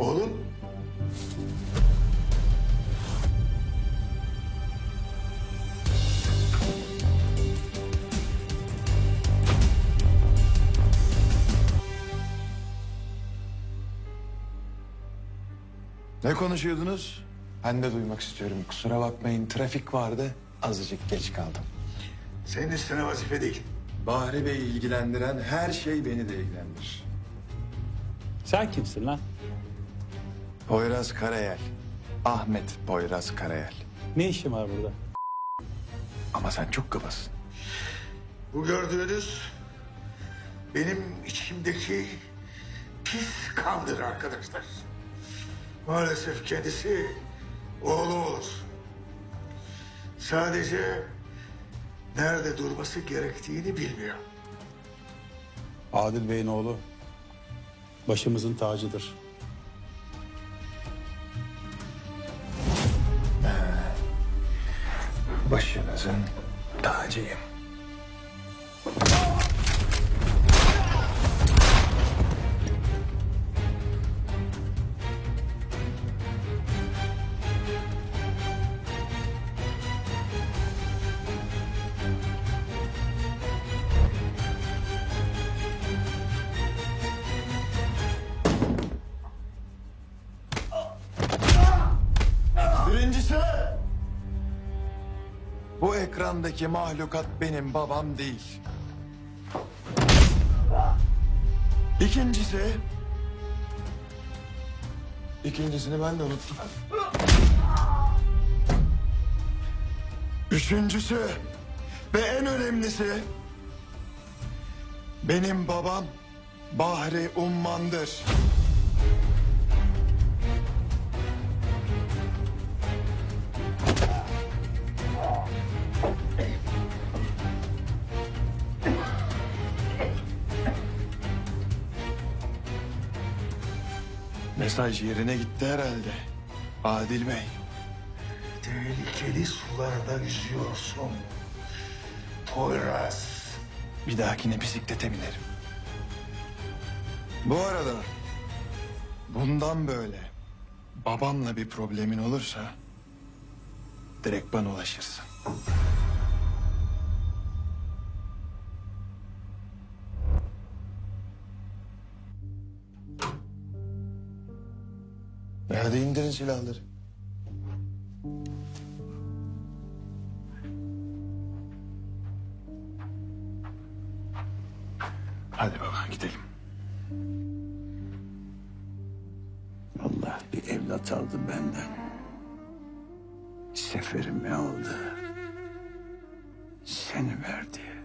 Oğlum. Ne konuşuyordunuz? Ben de duymak istiyorum. Kusura bakmayın trafik vardı. Azıcık geç kaldım. Senin üstüne vazife değil. Bahri Bey'i ilgilendiren her şey beni de ilgilendirir. Sen kimsin lan? Poyraz Karayel. Ahmet Poyraz Karayel. Ne işin var burada? Ama sen çok kabasın. Bu gördüğünüz benim içimdeki pis kandır arkadaşlar. Maalesef kendisi oğlu olur. Sadece nerede durması gerektiğini bilmiyor. Adil Bey'in oğlu. Başımızın tacıdır. Başınızın tacıyım. Birincisi... Bu ekrandaki mahlukat benim babam değil. İkincisi... İkincisini ben de unuttum. Üçüncüsü ve en önemlisi... Benim babam Bahri Umman'dır. Mesaj yerine gitti herhalde. Adil Bey. Tehlikeli sularda yüzüyorsun. Poyraz. Bir dahakine bisiklete binerim. Bu arada bundan böyle babamla bir problemin olursa direkt bana ulaşırsın. Hadi indirin silahları. Hadi baba gidelim. Allah bir evlat aldı benden. Seferimi aldı. Seni verdi.